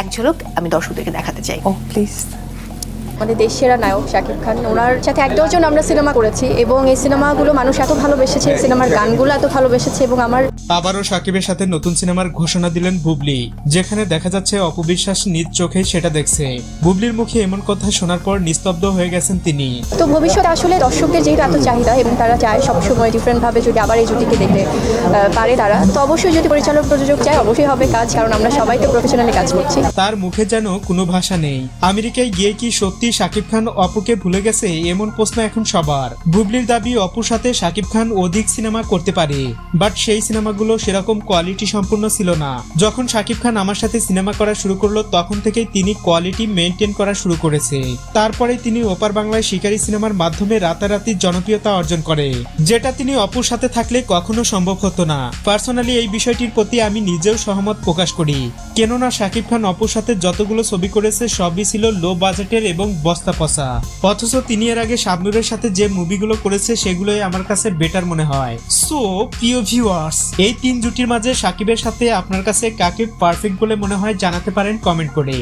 এক ঝলক আমি দর্শকদেরকে দেখাতে চাই। ও প্লিজ আমাদের দেশ সেরা নায়ক শাকিব খান। ওনার সাথে এক ডজন আমরা সিনেমা করেছি এবং এই সিনেমাগুলো মানুষ এত ভালোবেসেছে সিনেমার গানগুলো এত ভালোবেসেছে এবং আমার আবারও সাকিবের সাথে নতুন সিনেমার ঘোষণা দিলেন বুবলি যেখানে দেখা যাচ্ছে অপবিশ্বাস নিজ চোখেই সেটা দেখছে। বুবলির মুখে এমন কথা শোনার পর নিস্তব্ধ হয়ে গেছেন তিনি। তো ভবিষ্যতে আসলে দর্শকদের যেহেতু এত চাহিদা এবং তারা চায় সবসময় ডিফারেন্ট ভাবে যদি আবার এই জুটিকে দেখতে পারে তারা তো অবশ্যই যদি পরিচালক প্রযোজক চায় অবশ্যই হবে কাজ কারণ আমরা সবাই তো প্রফেশনালি কাজ করছি। তার মুখে যেন কোনো ভাষা নেই। আমেরিকায় গিয়ে কি সত্যি শাকিব খান অপুকে ভুলে গেছে? এমন প্রশ্ন এখন সবার। বুবলির দাবি, অপুর সাথে শাকিব খান অধিক সিনেমা করতে পারে। বাট সেই সিনেমাগুলো সেরকম কোয়ালিটি সম্পূর্ণ ছিল না। যখন শাকিব খান আমার সাথে সিনেমা করা শুরু করল, তখন থেকেই তিনি কোয়ালিটি মেনটেন করা শুরু করেছে। তারপরে তিনি ওপার বাংলায় শিকারী সিনেমার মাধ্যমে রাতারাতি জনপ্রিয়তা অর্জন করে। যেটা তিনি অপুর সাথে থাকলে কখনো সম্ভব হতো না। পার্সোনালি এই বিষয়টির প্রতি আমি নিজেও সহমত প্রকাশ করি। কেননা শাকিব খান অপুর সাথে যতগুলো ছবি করেছে, সবই ছিল লো বাজেটের এবং বস্তা পসা অথচ তিনি এর আগে শাবনুরের সাথে যে মুভিগুলো করেছে, সেগুলোই আমার কাছে বেটার মনে হয়। সো প্রিয় ভিউয়ার্স এই তিন জুটির মাঝে সাকিবের সাথে আপনার কাছে কাকে পারফেক্ট বলে মনে হয় জানাতে পারেন কমেন্ট করে।